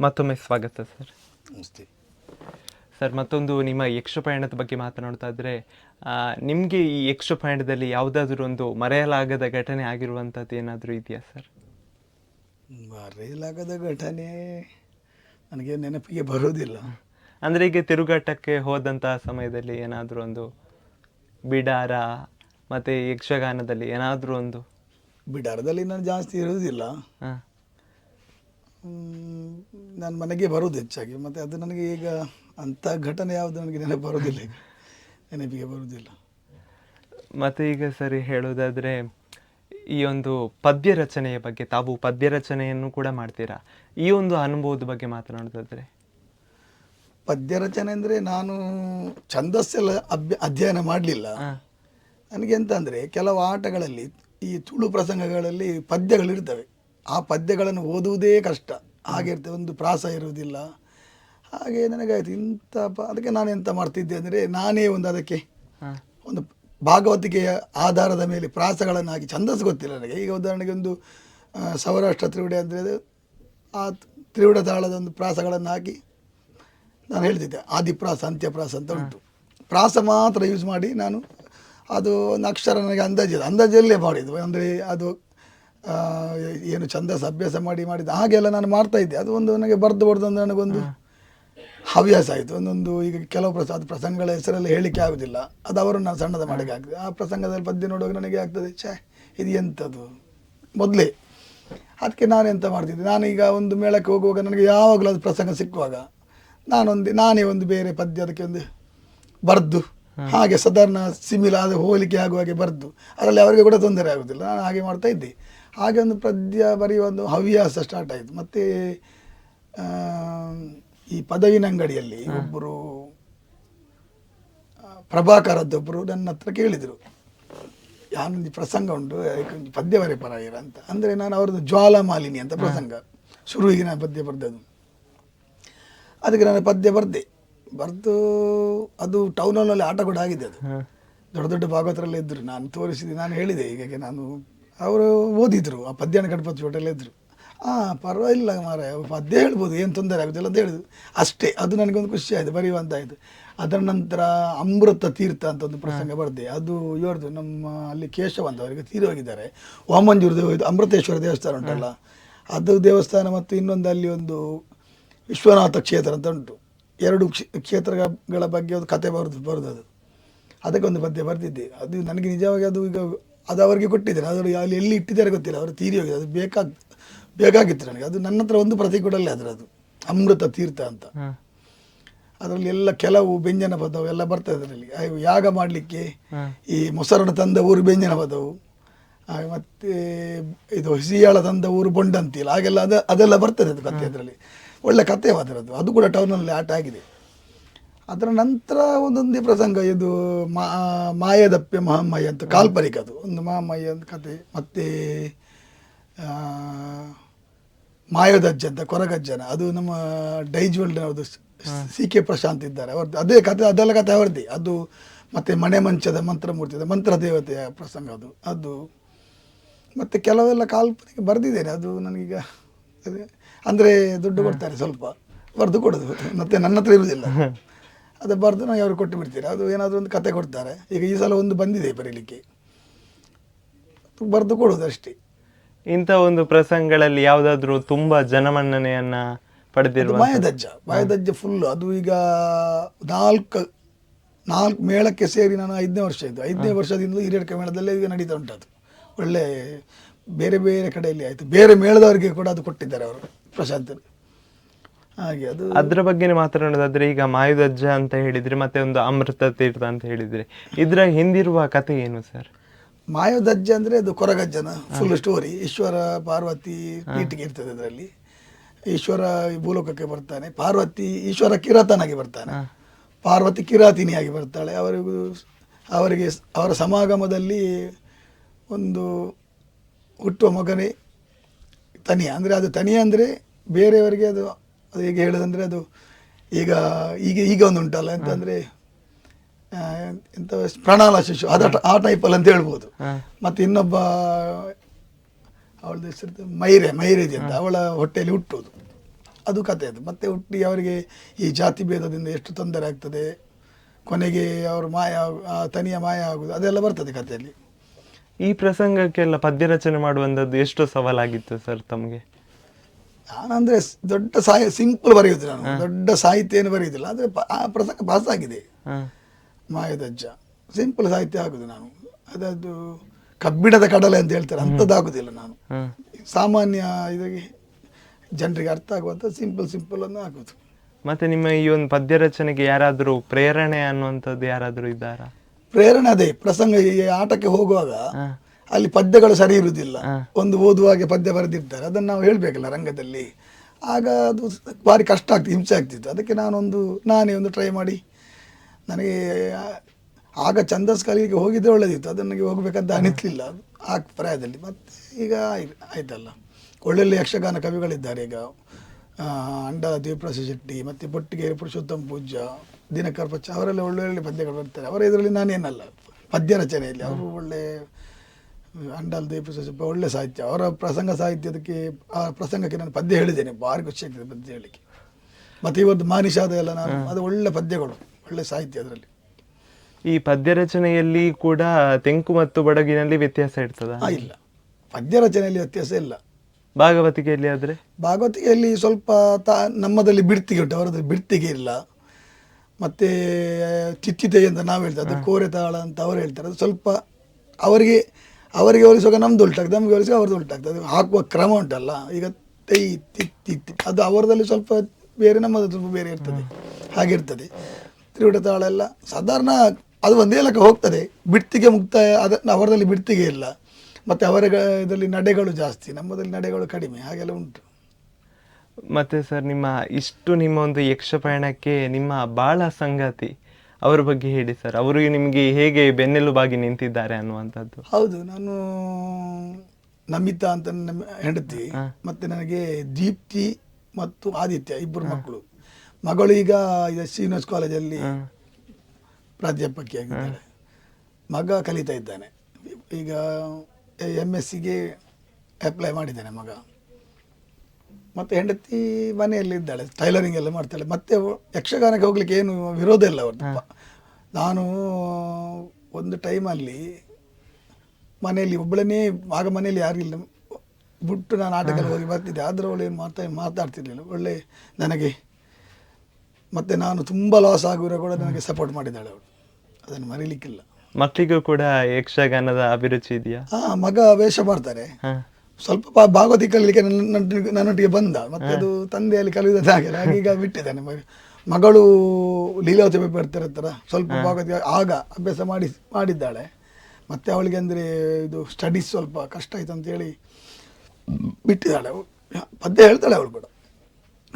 ಮತ್ತೊಮ್ಮೆ ಸ್ವಾಗತ ಸರ್. ನಮಸ್ತೆ. ಸರ್ ಮತ್ತೊಂದು ನಿಮ್ಮ ಯಕ್ಷ ಬಗ್ಗೆ ಮಾತನಾಡ್ತಾ ಇದ್ರೆ ನಿಮಗೆ ಈ ಯಕ್ಷ ಪಯಣದಲ್ಲಿ ಯಾವುದಾದ್ರೂ ಒಂದು ಮರೆಯಲಾಗದ ಘಟನೆ ಆಗಿರುವಂಥದ್ದು ಏನಾದರೂ ಇದೆಯಾ ಸರ್? ಮರೆಯಲಾಗದ ಘಟನೆ ನನಗೆ ನೆನಪಿಗೆ ಬರೋದಿಲ್ಲ. ಅಂದರೆ ಈಗ ತಿರುಗಾಟಕ್ಕೆ ಹೋದಂತಹ ಸಮಯದಲ್ಲಿ ಏನಾದರೂ ಒಂದು ಬಿಡಾರ ಮತ್ತು ಯಕ್ಷಗಾನದಲ್ಲಿ ಏನಾದರೂ ಒಂದು? ಬಿಡಾರದಲ್ಲಿ ನಾನು ಜಾಸ್ತಿ ಇರೋದಿಲ್ಲ. ಹಾಂ. ನಾನು ಮನೆಗೆ ಬರೋದು ಹೆಚ್ಚಾಗಿ ಮತ್ತು ಅದು ನನಗೆ ಈಗ ಅಂಥ ಘಟನೆ ಯಾವುದು ನನಗೆ ನೆನಪು ಬರೋದಿಲ್ಲ ಈಗ. ನೆನಪಿಗೆ ಬರೋದಿಲ್ಲ. ಮತ್ತು ಈಗ ಸರಿ ಹೇಳೋದಾದರೆ ಈ ಒಂದು ಪದ್ಯ ರಚನೆಯ ಬಗ್ಗೆ ತಾವು ಪದ್ಯ ರಚನೆಯನ್ನು ಕೂಡ ಮಾಡ್ತೀರಾ? ಈ ಒಂದು ಅನುಭವದ ಬಗ್ಗೆ ಮಾತನಾಡೋದಾದ್ರೆ. ಪದ್ಯ ರಚನೆ ಅಂದರೆ ನಾನು ಛಂದಸ್ಸೆಲ್ಲ ಅಭ್ಯ ಅಧ್ಯಯನ ಮಾಡಲಿಲ್ಲ. ನನಗೆ ಎಂತ ಅಂದರೆ ಕೆಲವು ಆಟಗಳಲ್ಲಿ ಈ ತುಳು ಪ್ರಸಂಗಗಳಲ್ಲಿ ಪದ್ಯಗಳಿರ್ತವೆ ಆ ಪದ್ಯಗಳನ್ನು ಓದುವುದೇ ಕಷ್ಟ. ಹಾಗೆ ಒಂದು ಪ್ರಾಸ ಇರುವುದಿಲ್ಲ. ಹಾಗೆ ನನಗಾಯ್ತು ಇಂಥ ಪ ಅದಕ್ಕೆ ನಾನು ಎಂತ ಮಾಡ್ತಿದ್ದೆ ಅಂದರೆ ನಾನೇ ಒಂದು ಅದಕ್ಕೆ ಒಂದು ಭಾಗವತಿಕೆಯ ಆಧಾರದ ಮೇಲೆ ಪ್ರಾಸಗಳನ್ನು ಹಾಕಿ ಛಂದಸ್ಸು ಗೊತ್ತಿಲ್ಲ ನನಗೆ. ಈಗ ಉದಾಹರಣೆಗೆ ಒಂದು ಸೌರಾಷ್ಟ್ರ ತ್ರಿವಿಡೆ ಅಂದರೆ ಆ ತ್ರಿವಿಡ ತಾಳದ ಒಂದು ಪ್ರಾಸಗಳನ್ನು ಹಾಕಿ ನಾನು ಹೇಳ್ತಿದ್ದೆ ಆದಿಪ್ರಾಸ ಅಂತ್ಯಪ್ರಾಸ ಅಂತ ಉಂಟು. ಪ್ರಾಸ ಮಾತ್ರ ಯೂಸ್ ಮಾಡಿ ನಾನು ಅದು ಒಂದು ಅಕ್ಷರ ನನಗೆ ಅಂದಾಜಿದೆ ಅಂದಾಜಲ್ಲೇ ಮಾಡಿದ್ದು. ಅಂದರೆ ಅದು ಏನು ಛಂದಸ್ ಅಭ್ಯಾಸ ಮಾಡಿ ಮಾಡಿದ್ದು ಹಾಗೆಲ್ಲ ನಾನು ಮಾಡ್ತಾ ಇದ್ದೆ. ಅದು ಒಂದು ನನಗೆ ಬರೆದು ಬರೆದು ಒಂದು ನನಗೊಂದು ಹವ್ಯಾಸ ಆಯಿತು. ಒಂದೊಂದು ಈಗ ಕೆಲವು ಪ್ರಸ ಅದು ಪ್ರಸಂಗಗಳ ಹೆಸರೆಲ್ಲ ಹೇಳಲಿಕ್ಕೆ ಆಗೋದಿಲ್ಲ. ಅದು ಅವರು ನಾನು ಸಣ್ಣದ ಮಾಡಕ್ಕೆ ಆಗ್ತದೆ ಆ ಪ್ರಸಂಗದಲ್ಲಿ ಪದ್ಯ ನೋಡುವಾಗ ನನಗೆ ಆಗ್ತದೆ ಛೇ ಇದು ಎಂಥದ್ದು ಮೊದಲೇ. ಅದಕ್ಕೆ ನಾನು ಎಂತ ಮಾಡ್ತಿದ್ದೆ? ನಾನೀಗ ಒಂದು ಮೇಳಕ್ಕೆ ಹೋಗುವಾಗ ನನಗೆ ಯಾವಾಗಲೂ ಅದು ಪ್ರಸಂಗ ಸಿಕ್ಕುವಾಗ ನಾನೊಂದು ನಾನೇ ಒಂದು ಬೇರೆ ಪದ್ಯ ಅದಕ್ಕೆ ಒಂದು ಬರೆದು ಹಾಗೆ ಸಾಧಾರಣ ಸಿಮಿಲ ಅದು ಹೋಲಿಕೆ ಆಗುವ ಹಾಗೆ ಬರೆದು ಅದರಲ್ಲಿ ಅವರಿಗೆ ಕೂಡ ತೊಂದರೆ ಆಗೋದಿಲ್ಲ. ನಾನು ಹಾಗೆ ಮಾಡ್ತಾ ಇದ್ದೆ. ಹಾಗೆ ಒಂದು ಪದ್ಯ ಬರೆಯುವ ಒಂದು ಹವ್ಯಾಸ ಸ್ಟಾರ್ಟ್ ಆಯಿತು. ಮತ್ತು ಈ ಪದವಿನ ಅಂಗಡಿಯಲ್ಲಿ ಒಬ್ಬರು ಪ್ರಭಾಕರದ್ದೊಬ್ಬರು ನನ್ನ ಹತ್ರ ಕೇಳಿದರು. ಯಾನೊಂದು ಪ್ರಸಂಗ ಉಂಟು ಅದಕ್ಕೆ ಒಂದು ಪದ್ಯ ಬರೆ ಪರಾಯಿರ ಅಂತ. ಅಂದರೆ ನಾನು ಅವರದ್ದು ಜ್ವಾಲಾಮಾಲಿನಿ ಅಂತ ಪ್ರಸಂಗ. ಶುರುವಿಗೆ ನಾನು ಪದ್ಯ ಬರೆದದ್ದು. ಅದಕ್ಕೆ ನಾನು ಪದ್ಯ ಬರೆದೆ. ಬರೆದು ಅದು ಟೌನ್ ಆಟ ಕೂಡ ಆಗಿದೆ ಅದು. ದೊಡ್ಡ ದೊಡ್ಡ ಭಾಗವತರೆಲ್ಲ ಇದ್ದರು ನಾನು ತೋರಿಸಿದೆ ನಾನು ಹೇಳಿದೆ ಹೀಗಾಗಿ ನಾನು. ಅವರು ಓದಿದ್ರು ಆ ಪದ್ಯನ ಗಣಪತಿ ಹೋಟೆಲ್ ಇದ್ದರು ಹಾಂ ಪರವಾಗಿಲ್ಲ ಮಾರ ಪದ್ಯ ಹೇಳ್ಬೋದು ಏನು ತೊಂದರೆ ಆಗೋದಿಲ್ಲ ಅಂತ ಹೇಳಿದ್ರು. ಅಷ್ಟೇ ಅದು ನನಗೊಂದು ಖುಷಿ ಆಯಿತು ಬರೆಯುವಂತಾಯಿತು ಅದರ ನಂತರ ಅಮೃತ ತೀರ್ಥ ಅಂತ ಒಂದು ಪ್ರಸಂಗ ಬರೆದೆ. ಅದು ಇವ್ರದ್ದು ನಮ್ಮ ಅಲ್ಲಿ ಕೇಶವ ಅಂತ ಅವರಿಗೆ ತೀರಿ ಹೋಗಿದ್ದಾರೆ. ವಾಮಂಜೂರು ದೇವ ಇದು ಅಮೃತೇಶ್ವರ ದೇವಸ್ಥಾನ ಉಂಟಲ್ಲ? ಅದು ದೇವಸ್ಥಾನ ಮತ್ತು ಇನ್ನೊಂದು ಅಲ್ಲಿ ಒಂದು ವಿಶ್ವನಾಥ ಕ್ಷೇತ್ರ ಅಂತ ಉಂಟು. ಎರಡು ಕ್ಷೇ- ಕ್ಷೇತ್ರಗಳ ಬಗ್ಗೆ ಒಂದು ಕತೆ ಬರೆದು ಬರೆದು ಅದು. ಅದಕ್ಕೊಂದು ಪದ್ಯ ಬರೆದಿದ್ದೆ. ಅದು ನನಗೆ ನಿಜವಾಗಿ ಅದು ಈಗ ಅದು ಅವರಿಗೆ ಕೊಟ್ಟಿದ್ದೇನೆ. ಅದರಲ್ಲಿ ಅಲ್ಲಿ ಎಲ್ಲಿ ಇಟ್ಟಿದ್ದಾರೆ ಗೊತ್ತಿಲ್ಲ. ಅವರು ತೀರಿ ಹೋಗಿದೆ. ಅದು ಬೇಕಾಗ್ ಬೇಕಾಗಿತ್ತು ನನಗೆ. ಅದು ನನ್ನ ಹತ್ರ ಒಂದು ಪ್ರತಿ ಅಲ್ಲ ಅದರದು ಅಮೃತ ತೀರ್ಥ ಅಂತ. ಅದರಲ್ಲಿ ಎಲ್ಲ ಕೆಲವು ವ್ಯಂಜನ ಪದವು ಎಲ್ಲ ಬರ್ತದೆ ಅದರಲ್ಲಿ. ಯಾಗ ಮಾಡಲಿಕ್ಕೆ ಈ ಮೊಸರನ್ನು ತಂದ ಊರು ವ್ಯಂಜನ ಪದವು. ಮತ್ತೆ ಇದು ಹಸಿಯಾಳ ತಂದ ಊರು ಬೊಂಡಂತಿಲ್ಲ. ಹಾಗೆಲ್ಲ ಅದ ಅದೆಲ್ಲ ಬರ್ತದೆ ಅದು ಕತೆ ಅದರಲ್ಲಿ. ಒಳ್ಳೆ ಕತೆ ಅದರದ್ದು ಅದು ಕೂಡ ಟೌನಲ್ಲಿ ಆಟ ಆಗಿದೆ. ಅದರ ನಂತರ ಒಂದೊಂದೇ ಪ್ರಸಂಗ ಇದು ಮಾ ಮಾಯದಪ್ಪೆ ಮಹಾಮಯ್ಯ ಅಂತ ಕಾಲ್ಪನಿಕ ಅದು. ಒಂದು ಮಹಾಮಯ್ಯ ಅಂತ ಕತೆ. ಮತ್ತು ಮಾಯೋದಜ್ಜ ಅಂತ ಕೊರಗಜ್ಜನ. ಅದು ನಮ್ಮ ಡೈಜ್ವಲ್ಡ್ನವ್ರದ್ದು ಸಿ ಕೆ ಪ್ರಶಾಂತ್ ಇದ್ದಾರೆ. ಅವ್ರದ್ದು ಅದೇ ಕತೆ ಅದೆಲ್ಲ ಕತೆ ಅವ್ರದ್ದೇ. ಅದು ಮತ್ತು ಮನೆ ಮಂಚದ ಮಂತ್ರಮೂರ್ತಿ ಅದು ಮಂತ್ರ ದೇವತೆಯ ಪ್ರಸಂಗ ಅದು. ಅದು ಮತ್ತು ಕೆಲವೆಲ್ಲ ಕಾಲ್ಪನಿಕ ಬರೆದಿದ್ದೇನೆ. ಅದು ನನಗೀಗ ಅದೇ ಅಂದರೆ ದುಡ್ಡು ಕೊಡ್ತಾರೆ ಸ್ವಲ್ಪ. ಬರೆದು ಕೊಡೋದು. ಮತ್ತೆ ನನ್ನ ಹತ್ರ ಇರುವುದಿಲ್ಲ ಅದು ಬರೆದು ನಾವು ಅವ್ರಿಗೆ ಕೊಟ್ಟು ಬಿಡ್ತೀರಿ? ಅದು ಏನಾದರೂ ಒಂದು ಕತೆ ಕೊಡ್ತಾರೆ. ಈಗ ಈ ಸಲ ಒಂದು ಬಂದಿದೆ ಬರೀಲಿಕ್ಕೆ. ಬರೆದು ಕೊಡೋದು ಅಷ್ಟೇ. ಇಂಥ ಒಂದು ಪ್ರಸಂಗಗಳಲ್ಲಿ ಯಾವುದಾದ್ರೂ ತುಂಬ ಜನಮನ್ನಣೆಯನ್ನು ಪಡೆದಿರುವ ಮಾಯದಜ್ಜ. ಮಾಯದಜ್ಜ ಫುಲ್ ಅದು ಈಗ ನಾಲ್ಕು ನಾಲ್ಕು ಮೇಳಕ್ಕೆ ಸೇರಿ ನಾನು ಐದನೇ ವರ್ಷ ಇದ್ದು. ಐದನೇ ವರ್ಷದಿಂದ ಹಿರಿಯಡ್ಕ ಮೇಳದಲ್ಲೇ ಈಗ ನಡೀತಾ ಉಂಟು ಅದು ಒಳ್ಳೆ ಬೇರೆ ಬೇರೆ ಕಡೆಯಲ್ಲಿ ಆಯಿತು. ಬೇರೆ ಮೇಳದವರಿಗೆ ಕೂಡ ಅದು ಕೊಟ್ಟಿದ್ದಾರೆ ಅವರು. ಪ್ರಶಾಂತ್ ಹಾಗೆ ಅದು ಅದ್ರ ಬಗ್ಗೆನೇ ಮಾತನಾಡೋದಾದ್ರೆ ಈಗ ಮಾಯುದಜ್ಜ ಅಂತ ಹೇಳಿದ್ರೆ ಮತ್ತೆ ಒಂದು ಅಮೃತ ತೀರ್ಥ ಅಂತ ಹೇಳಿದ್ರೆ. ಇದ್ರ ಹಿಂದಿರುವ ಕಥೆ ಏನು ಸರ್? ಮಾಯುದಜ್ಜ ಅಂದ್ರೆ ಅದು ಕೊರಗಜ್ಜನ ಫುಲ್ ಸ್ಟೋರಿ ಈಶ್ವರ ಪಾರ್ವತಿ ಪೀಠಿಗೆ ಇರ್ತದೆ ಅದರಲ್ಲಿ. ಈಶ್ವರ ಈ ಭೂಲೋಕಕ್ಕೆ ಬರ್ತಾನೆ. ಪಾರ್ವತಿ ಈಶ್ವರ ಕಿರಾತನಾಗಿ ಬರ್ತಾನೆ. ಪಾರ್ವತಿ ಕಿರಾತಿನಿಯಾಗಿ ಬರ್ತಾಳೆ. ಅವರಿಗೂ ಅವರಿಗೆ ಅವರ ಸಮಾಗಮದಲ್ಲಿ ಒಂದು ಹುಟ್ಟುವ ಮಗನೇ ತನಿಯ. ಅಂದರೆ ಅದು ತನಿಯ ಅಂದರೆ ಬೇರೆಯವರಿಗೆ ಅದು ಅದು ಹೇಗೆ ಹೇಳೋದಂದರೆ ಅದು ಈಗ ಈಗ ಈಗ ಒಂದು ಉಂಟಲ್ಲ ಅಂತಂದರೆ ಆ, ಎಂತ ಪ್ರಣಾಳ ಶಿಶು ಅದ ಆ ಟೈಪಲ್ಲಿ ಅಂತ ಹೇಳ್ಬೋದು. ಮತ್ತು ಇನ್ನೊಬ್ಬ ಅವಳದ ಹೆಸರು ಮೈರೆ ಮೈರೇಜ್ ಅಂತ ಅವಳ ಹೊಟ್ಟೆಯಲ್ಲಿ ಹುಟ್ಟೋದು ಅದು ಕಥೆ ಅದು. ಮತ್ತೆ ಹುಟ್ಟಿ ಅವರಿಗೆ ಈ ಜಾತಿ ಭೇದದಿಂದ ಎಷ್ಟು ತೊಂದರೆ ಆಗ್ತದೆ ಕೊನೆಗೆ ಅವ್ರ ಮಾಯ ಆ ತನಿಯ ಮಾಯ ಆಗುವುದು ಅದೆಲ್ಲ ಬರ್ತದೆ ಕಥೆಯಲ್ಲಿ. ಈ ಪ್ರಸಂಗಕ್ಕೆಲ್ಲ ಪದ್ಯ ರಚನೆ ಮಾಡುವಂಥದ್ದು ಎಷ್ಟು ಸವಾಲಾಗಿತ್ತು ಸರ್ ತಮಗೆ? ನಾನಂದ್ರೆ ದೊಡ್ಡ ಸಾಹಿ ಸಿಂಪಲ್ ಬರೆಯುವುದು ನಾನು. ದೊಡ್ಡ ಸಾಹಿತ್ಯ ಏನು ಬರೆಯುವುದಿಲ್ಲ ಆದರೆ ಆ ಪ್ರಸಂಗ ಪಾಸ್ ಆಗಿದೆ ಮಾಯದಜ್ಜ. ಸಿಂಪಲ್ ಸಾಹಿತ್ಯ ಆಗುದು ನಾನು. ಅದು ಕಬ್ಬಿಣದ ಕಡಲೆ ಅಂತ ಹೇಳ್ತಾರೆ. ಅಂಥದ್ದು ಆಗುದಿಲ್ಲ ನಾನು. ಸಾಮಾನ್ಯ ಇದಕ್ಕೆ ಜನರಿಗೆ ಅರ್ಥ ಆಗುವಂಥ ಸಿಂಪಲ್ ಸಿಂಪಲ್ ಅನ್ನು ಆಗುದು. ಮತ್ತೆ ನಿಮ್ಮ ಈ ಒಂದು ಪದ್ಯ ರಚನೆಗೆ ಯಾರಾದರೂ ಪ್ರೇರಣೆ ಅನ್ನುವಂಥದ್ದು ಯಾರಾದರೂ ಇದ್ದಾರಾ? ಪ್ರೇರಣೆ ಅದೇ. ಪ್ರಸಂಗ ಈ ಆಟಕ್ಕೆ ಹೋಗುವಾಗ ಅಲ್ಲಿ ಪದ್ಯಗಳು ಸರಿ ಇರುವುದಿಲ್ಲ. ಒಂದು ಓದುವಾಗೆ ಪದ್ಯ ಬರೆದಿರ್ತಾರೆ. ಅದನ್ನು ನಾವು ಹೇಳಬೇಕಲ್ಲ ರಂಗದಲ್ಲಿ. ಆಗ ಅದು ಭಾರಿ ಕಷ್ಟ ಆಗ್ತಿತ್ತು ಹಿಂಸೆ ಆಗ್ತಿತ್ತು. ಅದಕ್ಕೆ ನಾನೊಂದು ನಾನೇ ಒಂದು ಟ್ರೈ ಮಾಡಿ. ನನಗೆ ಆಗ ಛಂದಸ್ ಕಲಿಗೆ ಹೋಗಿದ್ದೆ ಒಳ್ಳೆದಿತ್ತು. ಅದನ್ನಿಗೆ ಹೋಗ್ಬೇಕಂತ ಅನಿಸ್ಲಿಲ್ಲ. ಆ ಪ್ರಾಯದಲ್ಲಿ. ಮತ್ತೆ ಈಗ ಆಯ್- ಆಯ್ತಲ್ಲ. ಒಳ್ಳೊಳ್ಳೆ ಯಕ್ಷಗಾನ ಕವಿಗಳಿದ್ದಾರೆ ಈಗ. ಅಂಡ ದೇವಪ್ರಸಿ ದೇವಪ್ರಸಾದ್ ಶೆಟ್ಟಿ ಮತ್ತು ಪೊಟ್ಟಿಗೆ ಪುರುಷೋತ್ತಮ ಪೂಜ್ಯ ದಿನಕರ್ ಪಚ್ಚ ಅವರೆಲ್ಲ ಒಳ್ಳೊಳ್ಳೆ ಪದ್ಯಗಳು ಬರ್ತಾರೆ. ಅವರ ಇದರಲ್ಲಿ ನಾನೇನಲ್ಲ. ಪದ್ಯ ರಚನೆಯಲ್ಲಿ. ಅವರು ಒಳ್ಳೆ ಅಂಡಲ್ ದೀಪ ಒಳ್ಳೆ ಸಾಹಿತ್ಯ. ಅವರ ಪ್ರಸಂಗ ಸಾಹಿತ್ಯದಕ್ಕೆ ಆ ಪ್ರಸಂಗಕ್ಕೆ ನಾನು ಪದ್ಯ ಹೇಳಿದ್ದೇನೆ ಭಾರಿ ಖುಷಿ ಆಗ್ತದೆ ಪದ್ಯ ಹೇಳಲಿಕ್ಕೆ. ಮತ್ತು ಇವತ್ತು ಮಾನಿಷಾದ ಎಲ್ಲ ನಾನು ಅದು ಒಳ್ಳೆ ಪದ್ಯಗಳು ಒಳ್ಳೆ ಸಾಹಿತ್ಯ ಅದರಲ್ಲಿ. ಈ ಪದ್ಯ ರಚನೆಯಲ್ಲಿ ಕೂಡ ತೆಂಕು ಮತ್ತು ಬಡಗಿನಲ್ಲಿ ವ್ಯತ್ಯಾಸ ಇರ್ತದೆ? ಇಲ್ಲ. ಪದ್ಯ ರಚನೆಯಲ್ಲಿ ವ್ಯತ್ಯಾಸ ಇಲ್ಲ. ಭಾಗವತಿಕೆಯಲ್ಲಿ ಆದ್ರೆ? ಭಾಗವತಿಕೆಯಲ್ಲಿ ಸ್ವಲ್ಪ ತಾ ನಮ್ಮದಲ್ಲಿ ಬಿಡ್ತಿಗೆ ಉಂಟು ಅವರದ್ದು ಬಿಡ್ತಿಗೆ ಇಲ್ಲ. ಮತ್ತು ಚಿಚ್ಚಿತೆ ಅಂತ ನಾವು ಹೇಳ್ತೇವೆ ಅದು ಕೋರೆ ತಾಳ ಅಂತ ಅವರು ಹೇಳ್ತಾರೆ. ಅದು ಸ್ವಲ್ಪ ಅವರಿಗೆ ಅವರಿಗೆ ಹೋಲಿಸುವಾಗ ನಮ್ದು ಉಲ್ಟಾಗ್ತದೆ, ನಮಗೆ ಹೋಲಿಸುವಾಗ ಅವ್ರದ್ದು ಉಲ್ಟಾಗ್ತದೆ. ಹಾಕುವ ಕ್ರಮ ಉಂಟಲ್ಲ, ಈಗ ತೈ ತಿತ್ತಿ ಅದು ಅವರದಲ್ಲಿ ಸ್ವಲ್ಪ ಬೇರೆ, ನಮ್ಮದು ಸ್ವಲ್ಪ ಬೇರೆ ಇರ್ತದೆ. ಹಾಗಿರ್ತದೆ. ತ್ರಿವಿಡ ತಾಳ ಎಲ್ಲ ಸಾಧಾರಣ, ಅದು ಒಂದೇ ಲೆಕ್ಕ ಹೋಗ್ತದೆ. ಬಿಡ್ತಿಗೆ ಮುಕ್ತಾಯ ಅದನ್ನು ಅವರದಲ್ಲಿ ಬಿಡ್ತಿಗೆ ಇಲ್ಲ. ಮತ್ತು ಅವರ ಇದರಲ್ಲಿ ನಡೆಗಳು ಜಾಸ್ತಿ, ನಮ್ಮದಲ್ಲಿ ನಡೆಗಳು ಕಡಿಮೆ, ಹಾಗೆಲ್ಲ ಉಂಟು. ಮತ್ತೆ ಸರ್, ನಿಮ್ಮ ಇಷ್ಟು ನಿಮ್ಮ ಒಂದು ಯಕ್ಷಪಯಣಕ್ಕೆ ನಿಮ್ಮ ಬಾಳ ಸಂಗಾತಿ. ಅವರ ಬಗ್ಗೆ ಹೇಳಿ ಸರ್. ಅವರು ನಿಮಗೆ ಹೇಗೆ ಬೆನ್ನೆಲುಬಾಗಿ ನಿಂತಿದ್ದಾರೆ ಅನ್ನುವಂಥದ್ದು? ಹೌದು ನಾನು ನಮಿತಾ ಅಂತ ನಮ್ಮ ಹೆಂಡತಿ. ಮತ್ತೆ ನನಗೆ ದೀಪ್ತಿ ಮತ್ತು ಆದಿತ್ಯ ಇಬ್ಬರು ಮಕ್ಕಳು. ಮಗಳು ಈಗ ಶ್ರೀನಿವಾಸ್ ಕಾಲೇಜಲ್ಲಿ ಪ್ರಾಧ್ಯಾಪಕಿಯಾಗಿದ್ದಾರೆ ಪ್ರಾಧ್ಯಾಪಕಿಯಾಗಿದ್ದಾಳೆ ಮಗ ಕಲಿತಾ ಇದ್ದಾನೆ. ಈಗ ಎಂ ಎಸ್ ಸಿಗೆ ಅಪ್ಲೈ ಮಾಡಿದ್ದಾನೆ ಮಗ. ಮತ್ತು ಹೆಂಡತಿ ಮನೆಯಲ್ಲಿ ಇದ್ದಾಳೆ ಟೈಲರಿಂಗ್ ಎಲ್ಲ ಮಾಡ್ತಾಳೆ. ಮತ್ತೆ ಯಕ್ಷಗಾನಕ್ಕೆ ಹೋಗ್ಲಿಕ್ಕೆ ಏನು ವಿರೋಧ ಇಲ್ಲ ಅವ್ರದ್ದು ನಾನು ಒಂದು ಟೈಮಲ್ಲಿ ಮನೆಯಲ್ಲಿ ಒಬ್ಬಳನ್ನೇ ಆಗ ಮನೆಯಲ್ಲಿ ಯಾರು ಇಲ್ಲ. ಬಿಟ್ಟು ನಾನು ಆಟಕ್ಕೆಲ್ಲ ಹೋಗಿ ಬರ್ತಿದ್ದೆ. ಆದ್ರೆ ಅವಳು ಏನು ಮಾತಾ ಮಾತಾಡ್ತಿರ್ಲಿಲ್ಲ. ಒಳ್ಳೆ ನನಗೆ ಮತ್ತೆ ನಾನು ತುಂಬ ಲಾಸ್ ಆಗಿರೋ ಕೂಡ ನನಗೆ ಸಪೋರ್ಟ್ ಮಾಡಿದ್ದಾಳೆ ಅವಳು. ಅದನ್ನು ಮರೀಲಿಕ್ಕಿಲ್ಲ. ಮಕ್ಕಳಿಗೂ ಕೂಡ ಯಕ್ಷಗಾನದ ಅಭಿರುಚಿ ಇದೆಯಾ? ಆ ಮಗ ವೇಷ ಮಾಡ್ತಾರೆ. ಹಾ. ಸ್ವಲ್ಪ ಭಾಗವತಿ ಕಲೀಲಿಕ್ಕೆ ನನ್ನ ನನ್ನೊಟ್ಟಿಗೆ- ನನ್ನೊಟ್ಟಿಗೆ ಬಂದ. ಮತ್ತೆ ಅದು ತಂದೆಯಲ್ಲಿ ಕಲಿಯುದ ಹಾಗೆ ಹಾಗೆ ಈಗ ಬಿಟ್ಟಿದ್ದಾನೆ ಮಗ. ಮಗಳು ಲೀಲಾವತಿ ಬರ್ತಾರೆ ಹತ್ರ ಸ್ವಲ್ಪ ಭಾಗವತಿ ಆಗ ಅಭ್ಯಾಸ ಮಾಡಿ ಮಾಡಿದ್ದಾಳೆ. ಮತ್ತೆ ಅವಳಿಗೆ ಅಂದರೆ ಇದು ಸ್ಟಡೀಸ್ ಸ್ವಲ್ಪ ಕಷ್ಟ ಆಯ್ತು ಅಂತೇಳಿ ಬಿಟ್ಟಿದ್ದಾಳೆ. ಅವಳು ಪದ್ಯ ಹೇಳ್ತಾಳೆ ಅವಳು ಕೂಡ.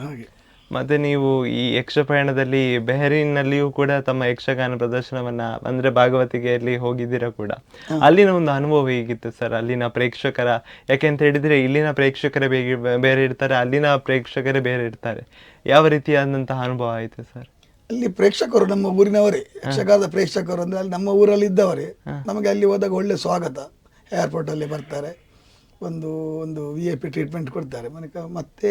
ಹಾಗೆ. ಮತ್ತೆ ನೀವು ಈ ಯಕ್ಷ ಪಯಣದಲ್ಲಿ ಬೆಹರಿನ್ನಲ್ಲಿಯೂ ಕೂಡ ತಮ್ಮ ಯಕ್ಷಗಾನ ಪ್ರದರ್ಶನವನ್ನ ಅಂದ್ರೆ ಭಾಗವತಿಗೆಯಲ್ಲಿ ಹೋಗಿದ್ದೀರಾ ಕೂಡ? ಅಲ್ಲಿನ ಒಂದು ಅನುಭವ ಹೇಗಿತ್ತು ಸರ್? ಅಲ್ಲಿನ ಪ್ರೇಕ್ಷಕರ ಯಾಕೆಂತ ಹೇಳಿದ್ರೆ ಇಲ್ಲಿನ ಪ್ರೇಕ್ಷಕರೇ ಬೇಗ ಬೇರೆ ಇರ್ತಾರೆ ಅಲ್ಲಿನ ಪ್ರೇಕ್ಷಕರೇ ಬೇರೆ ಇರ್ತಾರೆ. ಯಾವ ರೀತಿಯಾದಂತಹ ಅನುಭವ ಆಯ್ತು ಸರ್? ಅಲ್ಲಿ ಪ್ರೇಕ್ಷಕರು ನಮ್ಮ ಊರಿನವರೇ. ಯಕ್ಷಗಾನದ ಪ್ರೇಕ್ಷಕರು ಅಂದ್ರೆ ಅಲ್ಲಿ ನಮ್ಮ ಊರಲ್ಲಿ ಇದ್ದವರೇ ನಮಗೆ ಅಲ್ಲಿ ಹೋದಾಗ ಒಳ್ಳೆ ಸ್ವಾಗತ. ಏರ್ಪೋರ್ಟ್ ಅಲ್ಲಿ ಬರ್ತಾರೆ. ಒಂದು ಒಂದು ವಿ ಎ ಪಿ ಟ್ರೀಟ್ಮೆಂಟ್ ಕೊಡ್ತಾರೆ. ಮನೆ ಮತ್ತೆ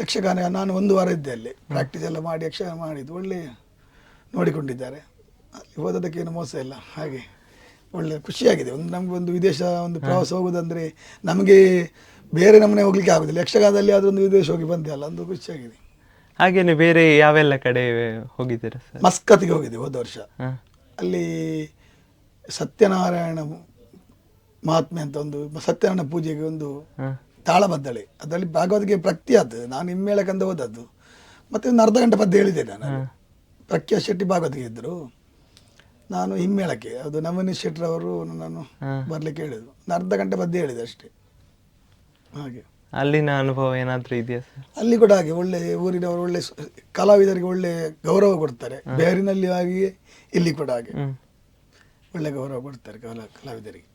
ಯಕ್ಷಗಾನ ನಾನು ಒಂದು ವಾರ ಇದ್ದೆ ಅಲ್ಲಿ. ಪ್ರಾಕ್ಟೀಸ್ ಎಲ್ಲ ಮಾಡಿ ಯಕ್ಷಗಾನ ಮಾಡಿದ್ದು. ಒಳ್ಳೆ ನೋಡಿಕೊಂಡಿದ್ದಾರೆ. ಅಲ್ಲಿ ಹೋದದಕ್ಕೇನು ಮೋಸ ಇಲ್ಲ. ಹಾಗೆ ಒಳ್ಳೆ ಖುಷಿಯಾಗಿದೆ. ಒಂದು ನಮಗೆ ಒಂದು ವಿದೇಶ ಒಂದು ಪ್ರವಾಸ ಹೋಗೋದಂದರೆ ನಮಗೆ ಬೇರೆ ನಮ್ಮನೆ ಹೋಗ್ಲಿಕ್ಕೆ ಆಗೋದಿಲ್ಲ. ಯಕ್ಷಗಾನದಲ್ಲಿ ಆದರೂ ಒಂದು ವಿದೇಶ ಹೋಗಿ ಬಂದೆ ಅಲ್ಲ. ಒಂದು ಖುಷಿಯಾಗಿದೆ. ಹಾಗೇನೆ ಬೇರೆ ಯಾವೆಲ್ಲ ಕಡೆ ಹೋಗಿದ್ದೀರಾ ಸರ್? ಮಸ್ಕತ್ಗೆ ಹೋಗಿದ್ದೆ ಹೋದ ವರ್ಷ. ಅಲ್ಲಿ ಸತ್ಯನಾರಾಯಣ ಮಹಾತ್ಮೆ ಅಂತ ಒಂದು ಸತ್ಯನಾರಾಯಣ ಪೂಜೆಗೆ ಒಂದು ತಾಳಬದ್ದಳೆ. ಅದರಲ್ಲಿ ಭಾಗವತಿಗೆ ಪ್ರಕ್ತಿ ಆದ್ದು ನಾನು ಹಿಮ್ಮೇಳಕಂದ ಹೋದದ್ದು. ಮತ್ತೆ ಒಂದು ಅರ್ಧ ಗಂಟೆ ಪದ್ಯ ಹೇಳಿದೆ ನಾನು. ಪ್ರಖ್ಯಾ ಪ್ರಖ್ಯಾತ್ ಶೆಟ್ಟಿ ಭಾಗವತಿಗೆ ಇದ್ದರು ನಾನು ಹಿಮ್ಮೇಳಕ್ಕೆ. ಅದು ನವನಿ ಶೆಟ್ಟರವರು ನಾನು ಬರ್ಲಿಕ್ಕೆ ಹೇಳಿದ್ರು. ಒಂದು ಅರ್ಧ ಗಂಟೆ ಪದ್ಯ ಹೇಳಿದೆ ಅಷ್ಟೇ. ಹಾಗೆ. ಅಲ್ಲಿನ ಅನುಭವ ಏನಾದ್ರೂ ಇದೆಯಾ ಅಲ್ಲಿ ಕೂಡ ಹಾಗೆ ಒಳ್ಳೆ ಊರಿನವರು ಒಳ್ಳೆ ಕಲಾವಿದರಿಗೆ ಒಳ್ಳೆ ಗೌರವ ಕೊಡ್ತಾರೆ. ಬೇರಿನಲ್ಲಿ ಹಾಗೆ ಇಲ್ಲಿ ಕೂಡ ಹಾಗೆ. ಒಳ್ಳೆ ಗೌರವ ಕೊಡ್ತಾರೆ ಕಲಾ ಕಲಾವಿದರಿಗೆ.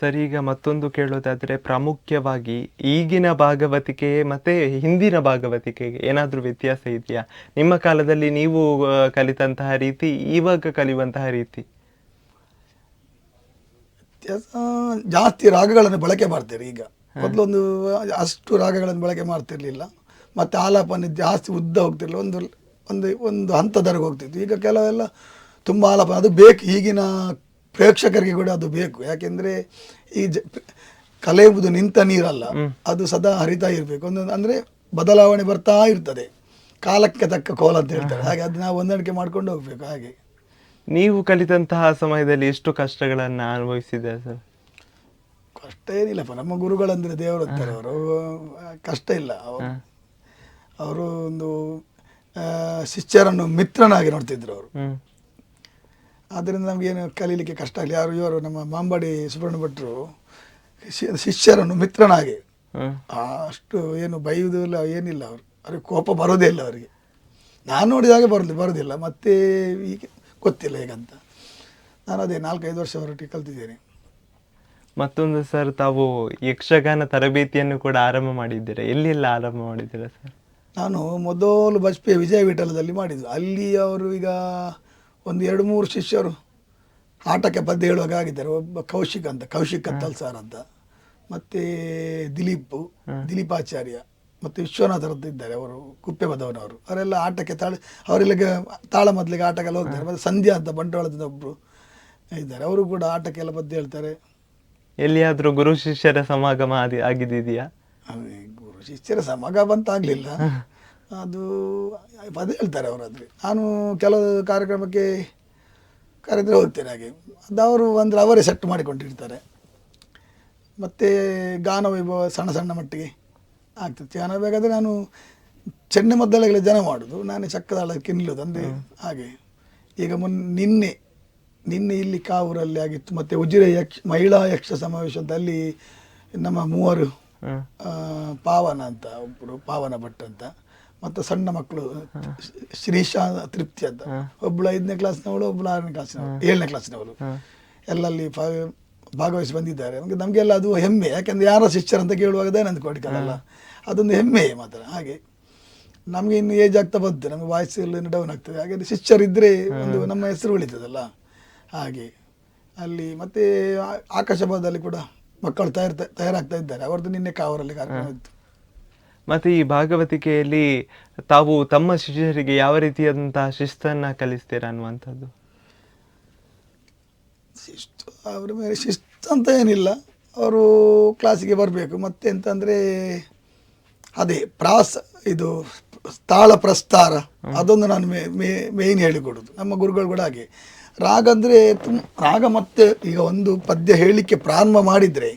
ಸರ್ ಈಗ ಮತ್ತೊಂದು ಕೇಳೋದಾದ್ರೆ ಪ್ರಾಮುಖ್ಯವಾಗಿ ಈಗಿನ ಭಾಗವತಿಕೆ ಮತ್ತೆ ಹಿಂದಿನ ಭಾಗವತಿಕೆಗೆ ಏನಾದ್ರೂ ವ್ಯತ್ಯಾಸ ಇದೆಯಾ? ನಿಮ್ಮ ಕಾಲದಲ್ಲಿ ನೀವು ಕಲಿತಂತಹ ರೀತಿ ಇವಾಗ ಕಲಿಯುವಂತಹ ರೀತಿ? ವ್ಯತ್ಯಾಸ ಜಾಸ್ತಿ ರಾಗಗಳನ್ನು ಬಳಕೆ ಮಾಡ್ತೀರಿ ಈಗ. ಮೊದಲೊಂದು ಅಷ್ಟು ರಾಗಗಳನ್ನು ಬಳಕೆ ಮಾಡ್ತಿರ್ಲಿಲ್ಲ. ಮತ್ತು ಆಲಾಪನೆ ಜಾಸ್ತಿ ಉದ್ದ ಹೋಗ್ತಿರ್ಲಿಲ್ಲ. ಒಂದು ಒಂದು ಒಂದು ಹಂತದವರೆಗೆ ಹೋಗ್ತಿತ್ತು. ಈಗ ಕೆಲವೆಲ್ಲ ತುಂಬ ಆಲಾಪ ಅದು ಬೇಕು ಈಗಿನ ಪ್ರೇಕ್ಷಕರಿಗೆ ಕೂಡ ಅದು ಬೇಕು. ಯಾಕೆಂದರೆ ಈ ಜ ಕಲೆ ಎಂಬುದು ನಿಂತ ನೀರಲ್ಲ. ಅದು ಸದಾ ಹರಿತಾ ಇರಬೇಕು. ಒಂದೊಂದು ಅಂದರೆ ಬದಲಾವಣೆ ಬರ್ತಾ ಇರ್ತದೆ. ಕಾಲಕ್ಕೆ ತಕ್ಕ ಕೋಲ ಅಂತ ಹೇಳ್ತಾರೆ. ಹಾಗೆ ಅದು ನಾವು ಹೊಂದಾಣಿಕೆ ಮಾಡ್ಕೊಂಡು ಹೋಗ್ಬೇಕು. ಹಾಗೆ. ನೀವು ಕಲಿತಂತಹ ಸಮಯದಲ್ಲಿ ಎಷ್ಟು ಕಷ್ಟಗಳನ್ನು ಅನುಭವಿಸಿದೆ ಸರ್? ಕಷ್ಟ ಏನಿಲ್ಲಪ್ಪ ನಮ್ಮ ಗುರುಗಳಂದ್ರೆ ದೇವರು ಅಂತಾರೆ ಅವರು ಕಷ್ಟ ಇಲ್ಲ. ಅವರು ಅವರು ಒಂದು ಶಿಷ್ಯರನ್ನು ಮಿತ್ರನಾಗಿ ನೋಡ್ತಿದ್ರು ಅವರು. ಆದ್ದರಿಂದ ನಮಗೇನು ಕಲೀಲಿಕ್ಕೆ ಕಷ್ಟ ಆಗಲಿ. ಯಾರು ಇವರು ನಮ್ಮ ಮಾಂಬಾಡಿ ಸುಬ್ರಹ್ಮಣ್ಯ ಭಟ್ರು ಶಿ- ಶಿಷ್ಯರನ್ನು ಮಿತ್ರನಾಗಿ. ಆ, ಅಷ್ಟು ಏನು ಬೈಯುವುದು ಇಲ್ಲ ಏನಿಲ್ಲ ಅವರು. ಅವ್ರಿಗೆ ಕೋಪ ಬರೋದೇ ಇಲ್ಲ ಅವರಿಗೆ. ನಾನು ನೋಡಿದಾಗ ಬರಲಿ ಬರೋದಿಲ್ಲ. ಮತ್ತೆ ಈಗ ಗೊತ್ತಿಲ್ಲ ಹೇಗಂತ. ನಾನು ಅದೇ ನಾಲ್ಕೈದು ವರ್ಷ ಹೊರಟಿಗೆ ಕಲ್ತಿದ್ದೇನೆ. ಮತ್ತೊಂದು ಸರ್ ತಾವು ಯಕ್ಷಗಾನ ತರಬೇತಿಯನ್ನು ಕೂಡ ಆರಂಭ ಮಾಡಿದ್ದೀರಾ? ಎಲ್ಲಿಲ್ಲ ಆರಂಭ ಮಾಡಿದ್ದೀರಾ ಸರ್? ನಾನು ಮೊದಲು ಬಜ್ಪೆ ವಿಜಯ ವಿಠಲದಲ್ಲಿ ಮಾಡಿದ್ದು. ಅಲ್ಲಿ ಅವರು ಈಗ ಒಂದು ಎರಡು ಮೂರು ಶಿಷ್ಯರು ಆಟಕ್ಕೆ ಪದ್ಯ ಹೇಳುವಾಗ ಆಗಿದ್ದಾರೆ. ಒಬ್ಬ ಕೌಶಿಕ್ ಅಂತ ಕೌಶಿಕ್ ಕತ್ತಲ್ ಸರ್ ಅಂತ. ಮತ್ತು ದಿಲೀಪ್ ದಿಲೀಪಾಚಾರ್ಯ ಮತ್ತು ವಿಶ್ವನಾಥರದ್ದು ಇದ್ದಾರೆ ಅವರು ಕುಪ್ಪೆ ಬದವನವರು. ಅವರೆಲ್ಲ ಆಟಕ್ಕೆ ತಾಳ ಅವರೆಲ್ಲ ತಾಳ ಮೊದಲಿಗೆ ಆಟಕ್ಕೆಲ್ಲ ಹೋಗ್ತಾರೆ. ಮತ್ತು ಸಂಧ್ಯಾ ಅಂತ ಬಂಡವಾಳದಿಂದ ಒಬ್ಬರು ಇದ್ದಾರೆ. ಅವರು ಕೂಡ ಆಟಕ್ಕೆಲ್ಲ ಪದ್ಯ ಹೇಳ್ತಾರೆ. ಎಲ್ಲಿಯಾದರೂ ಗುರು ಶಿಷ್ಯರ ಸಮಾಗಮ ಆಗಿ ಆಗಿದೆಯಾ ಗುರು ಶಿಷ್ಯರ ಸಮಾಗಮ ಅಂತ ಬಂತಾಗಲಿಲ್ಲ ಅದು ಪದ ಹೇಳ್ತಾರೆ ಅವರಾದ್ರೆ. ನಾನು ಕೆಲವು ಕಾರ್ಯಕ್ರಮಕ್ಕೆ ಕರೆದ್ರೆ ಹೋಗ್ತೇನೆ ಹಾಗೆ. ಅದು ಅವರು ಅಂದರೆ ಅವರೇ ಸೆಟ್ ಮಾಡಿಕೊಂಡಿರ್ತಾರೆ. ಮತ್ತು ಗಾನ ವೈಭವ ಸಣ್ಣ ಸಣ್ಣ ಮಟ್ಟಿಗೆ ಆಗ್ತದೆ. ಗಾನ ಬೇಕಾದರೆ ನಾನು ಚೆನ್ನೆ ಮದ್ದಳೆಗಳ ಜನ ಮಾಡೋದು. ನಾನೇ ಚಕ್ಕದಾಳಕ್ಕೆ ನಿಲ್ಲೋದು. ಅಂದರೆ ಹಾಗೆ. ಈಗ ಮೊನ್ ನಿನ್ನೆ ನಿನ್ನೆ ಇಲ್ಲಿ ಕಾವೂರಲ್ಲಿ ಆಗಿತ್ತು ಮತ್ತು ಉಜಿರೆ ಯಕ್ಷ ಮಹಿಳಾ ಯಕ್ಷ ಸಮಾವೇಶದಲ್ಲಿ ಅಂತ ಅಲ್ಲಿ ನಮ್ಮ ಮೂವರು ಪಾವನ ಅಂತ ಒಬ್ಬರು ಪಾವನ ಭಟ್ ಅಂತ. ಮತ್ತು ಸಣ್ಣ ಮಕ್ಕಳು ಶ್ರೀಶಾ ತೃಪ್ತಿ ಅಂತ. ಒಬ್ಬಳು ಐದನೇ ಕ್ಲಾಸ್ನವಳು ಒಬ್ಬಳು ಆರನೇ ಕ್ಲಾಸ್ನವಳು ಏಳನೇ ಕ್ಲಾಸ್ನವಳು ಎಲ್ಲಲ್ಲಿ ಭಾಗವಹಿಸಿ ಬಂದಿದ್ದಾರೆ. ನಮಗೆ ನಮಗೆಲ್ಲ ಅದು ಹೆಮ್ಮೆ. ಯಾಕೆಂದ್ರೆ ಯಾರ ಶಿಷ್ಯರು ಅಂತ ಕೇಳುವಾಗ ದಯಾನಂದ ಕೋಡಿಕಲ್ಲ ಅದೊಂದು ಹೆಮ್ಮೆ ಮಾತ್ರ. ಹಾಗೆ ನಮಗೆ ಇನ್ನು ಏಜ್ ಆಗ್ತಾ ಬಂತು. ನಮಗೆ ವಾಯ್ಸ್ ಎಲ್ಲ ಡೌನ್ ಆಗ್ತದೆ. ಹಾಗೆ ಶಿಷ್ಯರಿದ್ದರೆ ಒಂದು ನಮ್ಮ ಹೆಸರು ಉಳಿತದಲ್ಲ. ಹಾಗೆ ಅಲ್ಲಿ ಮತ್ತೆ ಆಕಾಶಭಾದಲ್ಲಿ ಕೂಡ ಮಕ್ಕಳು ತಯಾರು ತಯಾರಾಗ್ತಾ ಇದ್ದಾರೆ. ಅವ್ರದ್ದು ನಿನ್ನೆ ಕಾವರಲ್ಲಿ ಕಾರ್ಯಕ್ರಮ ಇತ್ತು. ಮತ್ತೆ ಈ ಭಾಗವತಿಕೆಯಲ್ಲಿ ತಾವು ತಮ್ಮ ಶಿಷ್ಯರಿಗೆ ಯಾವ ರೀತಿಯಾದಂತಹ ಶಿಸ್ತನ್ನು ಕಲಿಸ್ತೀರಾ ಅನ್ನುವಂಥದ್ದು? ಶಿಸ್ತು ಅವರ ಮೇಲೆ ಶಿಸ್ತು ಅಂತ ಏನಿಲ್ಲ. ಅವರು ಕ್ಲಾಸಿಗೆ ಬರಬೇಕು. ಮತ್ತೆ ಅಂತಂದರೆ ಅದೇ ಪ್ರಾಸ ಇದು ತಾಳ ಪ್ರಸ್ತಾರ ಅದೊಂದು ನಾನು ಮೇಯ್ನ್ ಹೇಳಿಕೊಡೋದು. ನಮ್ಮ ಗುರುಗಳು ಕೂಡ ಹಾಗೆ. ರಾಗ ಅಂದರೆ ತುಮ್ ರಾಗ ಮತ್ತೆ ಈಗ ಒಂದು ಪದ್ಯ ಹೇಳಲಿಕ್ಕೆ ಪ್ರಾರಂಭ ಮಾಡಿದರೆ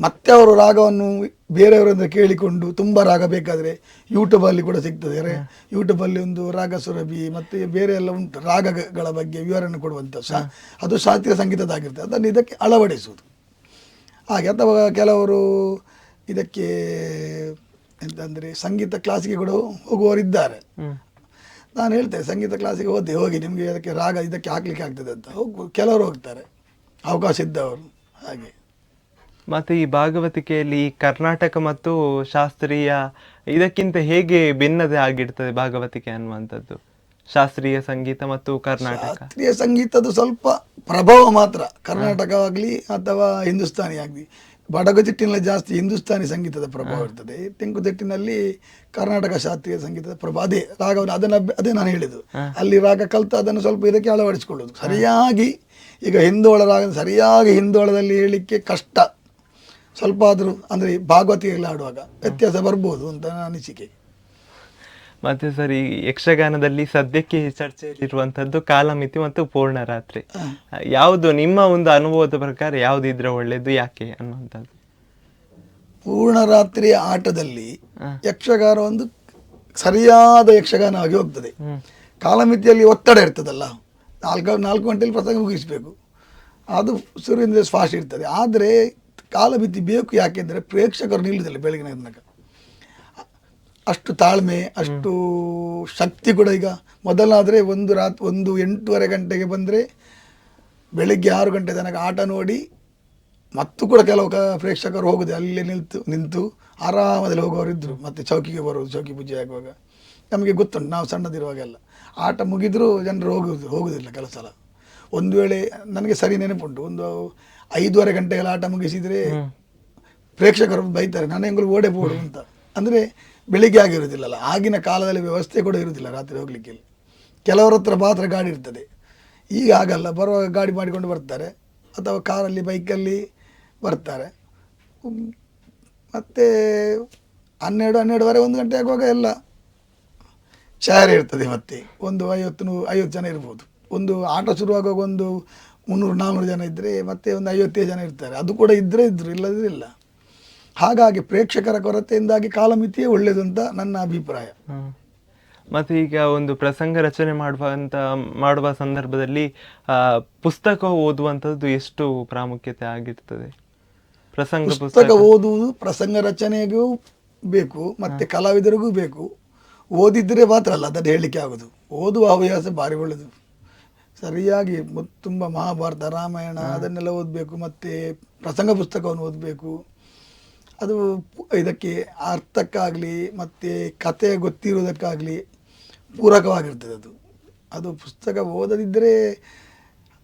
ಮತ್ತೆ ಅವರು ರಾಗವನ್ನು ಬೇರೆಯವರಿಂದ ಕೇಳಿಕೊಂಡು ತುಂಬ ರಾಗ ಬೇಕಾದರೆ ಯೂಟ್ಯೂಬಲ್ಲಿ ಕೂಡ ಸಿಗ್ತದೆ. ಯೂಟ್ಯೂಬಲ್ಲಿ ಒಂದು ರಾಗ ಸುರಭಿ ಮತ್ತು ಬೇರೆ ಎಲ್ಲ ಉಂಟು ರಾಗಗಳ ಬಗ್ಗೆ ವಿವರಣೆ ಕೊಡುವಂಥ ಸಹ ಅದು ಶಾಸ್ತ್ರೀಯ ಸಂಗೀತದಾಗಿರ್ತದೆ ಅದನ್ನು ಇದಕ್ಕೆ ಅಳವಡಿಸುವುದು. ಹಾಗೆ ಅಥವಾ ಕೆಲವರು ಇದಕ್ಕೆ ಎಂತಂದರೆ ಸಂಗೀತ ಕ್ಲಾಸಿಗೆ ಕೂಡ ಹೋಗುವವರಿದ್ದಾರೆ. ನಾನು ಹೇಳ್ತೇನೆ ಸಂಗೀತ ಕ್ಲಾಸಿಗೆ ಹೋದೆ ಹೋಗಿ ನಿಮಗೆ ಅದಕ್ಕೆ ರಾಗ ಇದಕ್ಕೆ ಹಾಕ್ಲಿಕ್ಕೆ ಆಗ್ತದೆ ಅಂತ. ಹೋಗು ಕೆಲವರು ಹೋಗ್ತಾರೆ. ಅವಕಾಶ ಇದ್ದವರು. ಹಾಗೆ. ಮತ್ತೆ ಈ ಭಾಗವತಿಕೆಯಲ್ಲಿ ಕರ್ನಾಟಕ ಮತ್ತು ಶಾಸ್ತ್ರೀಯ ಇದಕ್ಕಿಂತ ಹೇಗೆ ಭಿನ್ನತೆ ಆಗಿರ್ತದೆ ಭಾಗವತಿಕೆ ಅನ್ನುವಂಥದ್ದು? ಶಾಸ್ತ್ರೀಯ ಸಂಗೀತ ಮತ್ತು ಕರ್ನಾಟಕ. ಶಾಸ್ತ್ರೀಯ ಸಂಗೀತದ ಸ್ವಲ್ಪ ಪ್ರಭಾವ ಮಾತ್ರ. ಕರ್ನಾಟಕವಾಗಲಿ ಅಥವಾ ಹಿಂದೂಸ್ತಾನಿ ಆಗಲಿ. ಬಡಗುತಿಟ್ಟಿನಲ್ಲಿ ಜಾಸ್ತಿ ಹಿಂದೂಸ್ತಾನಿ ಸಂಗೀತದ ಪ್ರಭಾವ ಇರ್ತದೆ. ತೆಂಕುತಿಟ್ಟಿನಲ್ಲಿ ಕರ್ನಾಟಕ ಶಾಸ್ತ್ರೀಯ ಸಂಗೀತದ ಪ್ರಭಾವ. ಅದೇ ರಾಗವನ್ನು ಅದನ್ನು ಅದೇ ನಾನು ಹೇಳಿದ್ದು. ಅಲ್ಲಿ ರಾಗ ಕಲಿತು ಅದನ್ನು ಸ್ವಲ್ಪ ಇದಕ್ಕೆ ಅಳವಡಿಸಿಕೊಳ್ಳೋದು ಸರಿಯಾಗಿ ಈಗ ಹಿಂದೋಳ ರಾಗ ಸರಿಯಾಗಿ ಹಿಂದೋಳದಲ್ಲಿ ಹೇಳಲಿಕ್ಕೆ ಕಷ್ಟ. ಸ್ವಲ್ಪ ಆದರೂ ಅಂದರೆ ಭಾಗವತಿಯಲ್ಲಿ ಆಡುವಾಗ ವ್ಯತ್ಯಾಸ ಬರ್ಬೋದು ಅಂತ ನನ್ನ ಅನಿಸಿಕೆ. ಮತ್ತೆ ಸರ್ ಈ ಯಕ್ಷಗಾನದಲ್ಲಿ ಸದ್ಯಕ್ಕೆ ಚರ್ಚೆಯಲ್ಲಿರುವಂತದ್ದು ಕಾಲಮಿತಿ ಮತ್ತು ಪೂರ್ಣರಾತ್ರಿ. ಯಾವುದು ನಿಮ್ಮ ಒಂದು ಅನುಭವದ ಪ್ರಕಾರ ಯಾವ್ದಿದ್ರೆ ಒಳ್ಳೇದು ಯಾಕೆ ಅನ್ನುವಂಥದ್ದು? ಪೂರ್ಣರಾತ್ರಿಯ ಆಟದಲ್ಲಿ ಹ. ಯಕ್ಷಗಾನ ಒಂದು ಸರಿಯಾದ ಯಕ್ಷಗಾನ ಆಗಿ ಹೋಗ್ತದೆ ಕಾಲಮಿತಿಯಲ್ಲಿ ಒತ್ತಡ ಇರ್ತದಲ್ಲ ನಾಲ್ಕು ನಾಲ್ಕು ಗಂಟೆಯಲ್ಲಿ ಪ್ರಸಂಗ ಮುಗಿಸ್ಬೇಕು. ಅದು ಶುರುವಿಂದ ಫಾಸ್ಟ್ ಇರ್ತದೆ. ಆದರೆ ಕಾಲಮಿತಿ ಬೇಕು ಯಾಕೆಂದರೆ ಪ್ರೇಕ್ಷಕರು ನಿಲ್ಲುವುದಿಲ್ಲ ಬೆಳಗಿನ ತನಕ ಅಷ್ಟು ತಾಳ್ಮೆ, ಅಷ್ಟು ಶಕ್ತಿ ಕೂಡ ಈಗ. ಮೊದಲಾದರೆ ಒಂದು ರಾತ್, ಒಂದು ಎಂಟೂವರೆ ಗಂಟೆಗೆ ಬಂದರೆ ಬೆಳಿಗ್ಗೆ ಆರು ಗಂಟೆ ತನಕ ಆಟ ನೋಡಿ ಮತ್ತು ಕೂಡ ಕೆಲವು ಕ, ಪ್ರೇಕ್ಷಕರು ಹೋಗುದು. ಅಲ್ಲಿ ನಿಂತು ನಿಂತು ಆರಾಮದಲ್ಲಿ ಹೋಗುವವರು ಇದ್ದರು ಮತ್ತು ಚೌಕಿಗೆ ಬರೋದು ಚೌಕಿ ಪೂಜೆ ಆಗುವಾಗ. ನಮಗೆ ಗೊತ್ತುಂಟು, ನಾವು ಸಣ್ಣದಿರುವಾಗೆಲ್ಲ ಆಟ ಮುಗಿದರೂ ಜನರು ಹೋಗುದು ಹೋಗುವುದಿಲ್ಲ ಕೆಲವು ಸಲ. ಒಂದು ವೇಳೆ, ನನಗೆ ಸರಿ ನೆನಪುಂಟು. ಒಂದು ಐದೂವರೆ ಗಂಟೆಗಳ ಆಟ ಮುಗಿಸಿದರೆ ಪ್ರೇಕ್ಷಕರು ಬೈತಾರೆ ನಾನು ಹೆಂಗಲು ಓಡೆ ಬೋಡು ಅಂತ. ಅಂದರೆ ಬೆಳಿಗ್ಗೆ ಆಗಿರೋದಿಲ್ಲಲ್ಲ ಆಗಿನ ಕಾಲದಲ್ಲಿ ವ್ಯವಸ್ಥೆ ಕೂಡ ಇರುವುದಿಲ್ಲ ರಾತ್ರಿ ಹೋಗ್ಲಿಕ್ಕೆ ಕೆಲವರ ಹತ್ರ ಮಾತ್ರ ಗಾಡಿ ಇರ್ತದೆ. ಈಗ ಆಗಲ್ಲ ಬರುವಾಗ ಗಾಡಿ ಮಾಡಿಕೊಂಡು ಬರ್ತಾರೆ ಅಥವಾ ಕಾರಲ್ಲಿ ಬೈಕಲ್ಲಿ ಬರ್ತಾರೆ. ಮತ್ತು ಹನ್ನೆರಡು ಹನ್ನೆರಡುವರೆ ಒಂದು ಗಂಟೆ ಆಗುವಾಗ ಎಲ್ಲ ಚಾರ್ ಇರ್ತದೆ ಮತ್ತೆ. ಒಂದು ಐವತ್ತು ಐವತ್ತು ಜನ ಇರ್ಬೋದು. ಒಂದು ಆಟ ಶುರುವಾಗುವಾಗ ಒಂದು ಮುನ್ನೂರು ನಾನ್ನೂರು ಜನ ಇದ್ದರೆ ಮತ್ತೆ ಒಂದು ಐವತ್ತೈದು ಜನ ಇರ್ತಾರೆ. ಅದು ಕೂಡ ಇದ್ದರೆ ಇದ್ದರು ಇಲ್ಲದ್ರೆ ಇಲ್ಲ. ಹಾಗಾಗಿ ಪ್ರೇಕ್ಷಕರ ಕೊರತೆಯಿಂದಾಗಿ ಕಾಲಮಿತಿಯೇ ಒಳ್ಳೆಯದು ಅಂತ ನನ್ನ ಅಭಿಪ್ರಾಯ. ಮತ್ತು ಈಗ ಒಂದು ಪ್ರಸಂಗ ರಚನೆ ಮಾಡುವಂತ ಮಾಡುವ ಸಂದರ್ಭದಲ್ಲಿ ಆ, ಪುಸ್ತಕ ಓದುವಂಥದ್ದು ಎಷ್ಟು ಪ್ರಾಮುಖ್ಯತೆ ಆಗಿರ್ತದೆ? ಪ್ರಸಂಗ ಪುಸ್ತಕ ಪುಸ್ತಕ. ಓದುವುದು ಪ್ರಸಂಗ ರಚನೆಗೂ ಬೇಕು ಮತ್ತೆ ಕಲಾವಿದರಿಗೂ ಬೇಕು. ಓದಿದ್ರೆ ಮಾತ್ರ ಅಲ್ಲ ಅದನ್ನು ಹೇಳಲಿಕ್ಕೆ ಆಗೋದು. ಓದುವ ಹವ್ಯಾಸ ಭಾರಿ ಒಳ್ಳೆಯದು ಸರಿಯಾಗಿ ತುಂಬ ಮಹಾಭಾರತ ರಾಮಾಯಣ ಅದನ್ನೆಲ್ಲ ಓದಬೇಕು ಮತ್ತು ಪ್ರಸಂಗ ಪುಸ್ತಕವನ್ನು ಓದಬೇಕು. ಅದು ಇದಕ್ಕೆ ಅರ್ಥಕ್ಕಾಗಲಿ ಮತ್ತು ಕತೆ ಗೊತ್ತಿರುವುದಕ್ಕಾಗಲಿ ಪೂರಕವಾಗಿರ್ತದೆ ಅದು. ಅದು ಪುಸ್ತಕ ಓದದಿದ್ದರೆ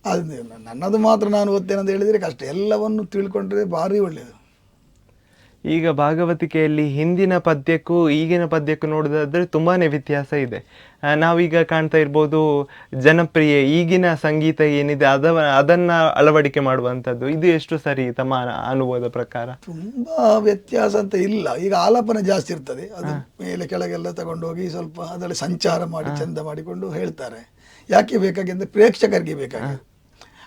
ಅದು ನನ್ನದು ಮಾತ್ರ ನಾನು ಓದ್ತೇನೆ ಅಂತ ಹೇಳಿದರೆ ಕಷ್ಟ. ಎಲ್ಲವನ್ನು ತಿಳ್ಕೊಂಡ್ರೆ ಭಾರಿ ಒಳ್ಳೆಯದು ಈಗ ಭಾಗವತಿಕೆಯಲ್ಲಿ ಹಿಂದಿನ ಪದ್ಯಕ್ಕೂ ಈಗಿನ ಪದ್ಯಕ್ಕೂ ನೋಡೋದಾದರೆ ತುಂಬಾ ವ್ಯತ್ಯಾಸ ಇದೆ. ನಾವೀಗ ಕಾಣ್ತಾ ಇರ್ಬೋದು ಜನಪ್ರಿಯ ಈಗಿನ ಸಂಗೀತ ಏನಿದೆ ಅದ ಅದನ್ನ ಅಳವಡಿಕೆ ಮಾಡುವಂಥದ್ದು. ಇದು ಎಷ್ಟು ಸರಿ ತಮ್ಮ ಅನುಭವದ ಪ್ರಕಾರ? ತುಂಬ ವ್ಯತ್ಯಾಸ ಅಂತ ಇಲ್ಲ. ಈಗ ಆಲಾಪನ ಜಾಸ್ತಿ ಇರ್ತದೆ. ಅದು ಮೇಲೆ ಕೆಳಗೆಲ್ಲ ತಗೊಂಡೋಗಿ ಸ್ವಲ್ಪ ಅದರಲ್ಲಿ ಸಂಚಾರ ಮಾಡಿ ಚಂದ ಮಾಡಿಕೊಂಡು ಹೇಳ್ತಾರೆ. ಯಾಕೆ ಬೇಕಾಗಿ ಅಂದರೆ ಪ್ರೇಕ್ಷಕರಿಗೆ ಬೇಕಾಗಿ.